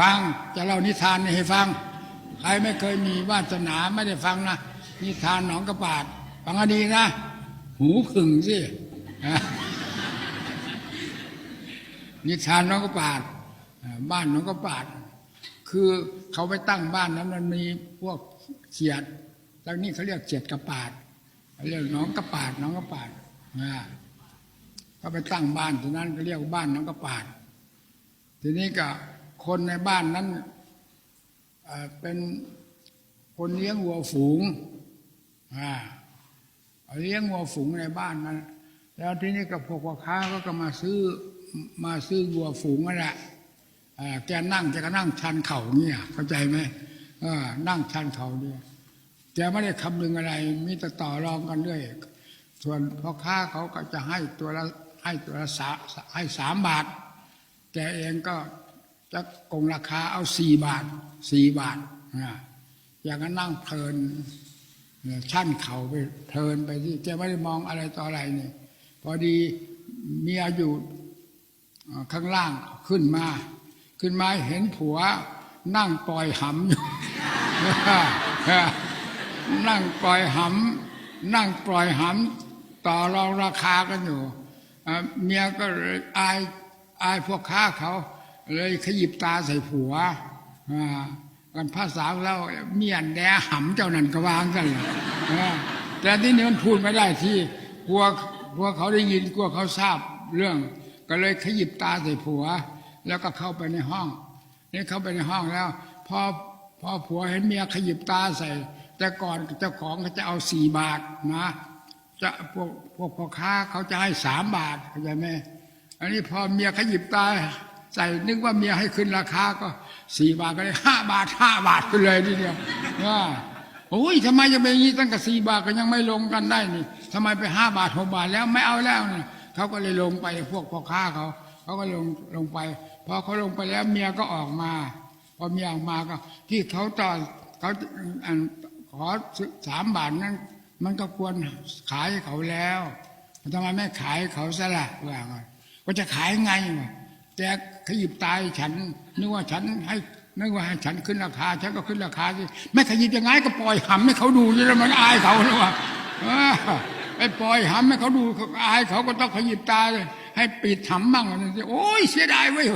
ฟังจะเล่านิทานให้ฟัง ใครไม่เคยมีวาสนาไม่ได้ฟังนะนิทานหนองกระปาดฟังให้ดีนะ หูผึ่งสินิทานหน้องกระปาดบ้านหน้องกระปาด คือเขาไปตั้งบ้านนั้นมันมีพวกเขียดทางนี้เขาเรียกเขียดกระปาดเขาเรียกหน้องกระปาดหน้องกระปาดเขาไปตั้งบ้านที่นั้นก็เรียกบ้านหน้องกระปาดทีนี้ก็ คนในบ้านนั้นเป็นคนเลี้ยงวัวฝูงเลี้ยงวัวฝูงในบ้านนั้น แล้วทีนี้ก็พวกพ่อค้าก็ก็มาซื้อมาซื้อวัวฝูงนั่นแหละแกนั่งแกก็นั่งชันเข่าเนี่ย เข้าใจไหมนั่งชันเข่าเนี่ยแกไม่ได้คำนึงอะไร มีแต่ต่อรองกันเรื่อยส่วนพ่อค้าเขาก็จะให้ตัวละให้ตัวละสาให้สามบาทแกเองก็ จะกงราคาเอาสี่บาทสี่บาทนะอย่างนั้นนั่งเพลินชั่นเข่าไปเพลินไปที่แกไม่ได้มองอะไรต่ออะไรเนี่ยพอดีเมียอยู่ข้างล่างขึ้นมา ขึ้นมาเห็นผัว นั่งปล่อยหำอยู่นั่งปล่อยหำนั่งปล่อยหำต่อรองราคากันอยู่เมียก็อายอายพวกค้าเขา เลยขยิบตาใส่ผัวอ่ากันภาษาเราเมียนแดหำเจ้านั่นก็วางกันเลยแต่ที่นี่มันพูดไม่ได้ที่กลัวกลัวเขาได้ยินกลัวเขาทราบเรื่อง ก็เลยขยิบตาใส่ผัว แล้วก็เข้าไปในห้องนี่เข้าไปในห้องแล้วพอพอผัวเห็นเมียขยิบตาใส่ แต่ก่อนเจ้าของเขาจะเอาสี่บาทนะจะพวกพวกพ่อค้าเขาจะให้สามบาทเข้าใจไหมอันนี้พอเมียขยิบตา ใส่นึกว่าเมียให้ขึ้นราคาก็สี่บาทก็เลยห้าบาทห้าบาทไปเลยทีเดียวว่าโอ้ยทำไมจะเป็นอย่างนี้ตั้งแต่สี่บาทก็ยังไม่ลงกันได้นี่ทำไมไปห้าบาทหกบาทแล้วไม่เอาแล้วเนี่ยเขาก็เลยลงไปพวกพ่อค้าเขาเขาก็ลงลงไปพอเขาลงไปแล้วเมียก็ออกมาพอเมียออกมาก็ ที่เขาต่อเขาขอสามบาทนั้น มันก็ควรขายเขาแล้วทำไมไม่ขายเขาซะล่ะว่าไงก็จะขายไงวะแต่ ขยิบตายฉันนึกว่าฉันให้นึกว่าฉันขึ้นราคา ฉันก็ขึ้นราคาสิไม่ขยิบยังไงก็ปล่อยหำให้เขาดูนี่แล้วมันอายเขาแล้วว่าไปปล่อยหำให้เขาดูอายเขาก็ต้องขยิบตาเลยให้ปิดหำบ้างนะสิโอ้ยเสียดายไว้ย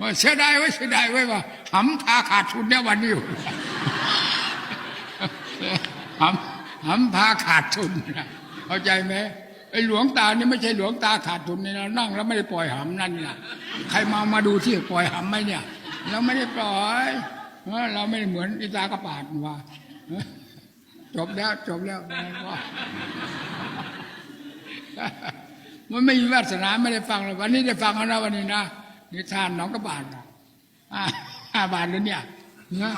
ว่าเสียดายไว้เสียดายไว้ว่าหำพาขาดทุนเนี่ยวันนี้หำหำพาขาดทุนเข้าใจไหม ไอ้หลวงตานี่ไม่ใช่หลวงตาขาดทุนนี่นะนั่งแล้วไม่ได้ปล่อยหำนั่นนะใครมามาดูที่ปล่อยหำไหมเนี่ย เราไม่ได้ปล่อยเราไม่ได้เหมือนอิตากระปาดว่าจบแล้วจบแล้วว่ามันไม่มีวาสนาไม่ได้ฟังเลยวันนี้ได้ฟังแล้วนะวันนี้นะนิทานหน้องกระบาดนะอ่าห้าบาทเลยเนี่ยนะ